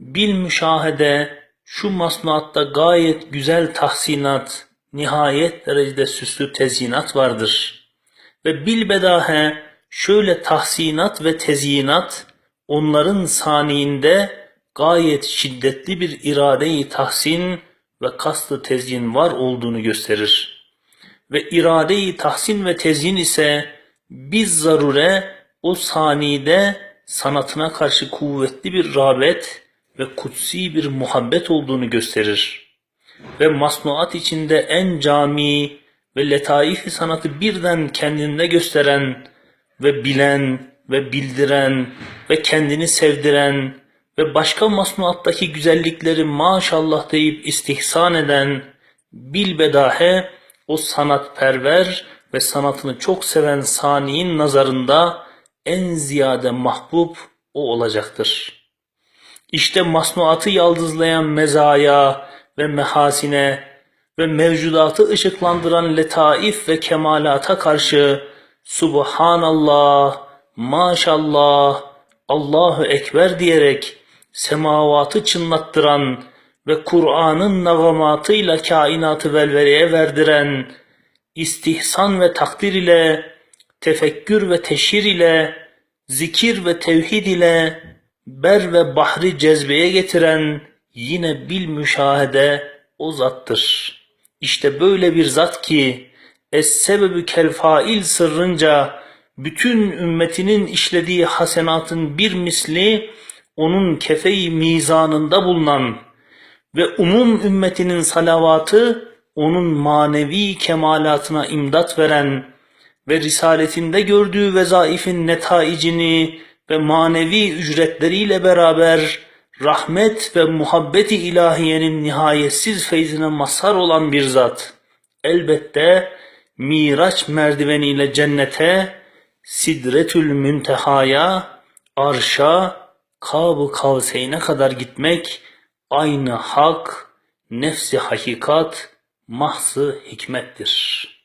bil müşahede şu masnuatta gayet güzel tahsinat, nihayet derecede süslü tezyinat vardır. Ve bilbedahe şöyle tahsinat ve tezyinat onların saniinde gayet şiddetli bir irade-i tahsin ve kastı tezyin var olduğunu gösterir. Ve irade-i tahsin ve tezyin ise biz zarure o saniyede sanatına karşı kuvvetli bir rağbet ve kutsi bir muhabbet olduğunu gösterir. Ve masnuat içinde en cami ve letaif sanatı birden kendinde gösteren ve bilen ve bildiren ve kendini sevdiren ve başka masnuattaki güzellikleri maşallah deyip istihsan eden bilbedahe o sanatperver ve sanatını çok seven saniyin nazarında en ziyade mahbub o olacaktır. İşte masnuatı yaldızlayan mezaya ve mehasine ve mevcudatı ışıklandıran letaif ve kemalata karşı Subhanallah, maşallah, Allahu Ekber diyerek semavatı çınlattıran ve Kur'an'ın nagamatıyla kainatı velvereye verdiren, istihsan ve takdir ile, tefekkür ve teşhir ile, zikir ve tevhid ile, ber ve bahri cezbeye getiren yine bil müşahede o zattır. İşte böyle bir zat ki es-sebebü kel fail sırrınca bütün ümmetinin işlediği hasenatın bir misli onun kefeyi mizanında bulunan ve umum ümmetinin salavatı onun manevi kemalatına imdat veren ve risaletinde gördüğü vezaifin netaicini ve manevi ücretleriyle beraber rahmet ve muhabbeti ilahiyenin nihayetsiz feyzine mazhar olan bir zat. Elbette Miraç merdiveniyle cennete, Sidretül Münteha'ya, arşa, Kab-ı Kavseyn'e kadar gitmek aynı hak, nefsi hakikat, mahsı hikmettir.''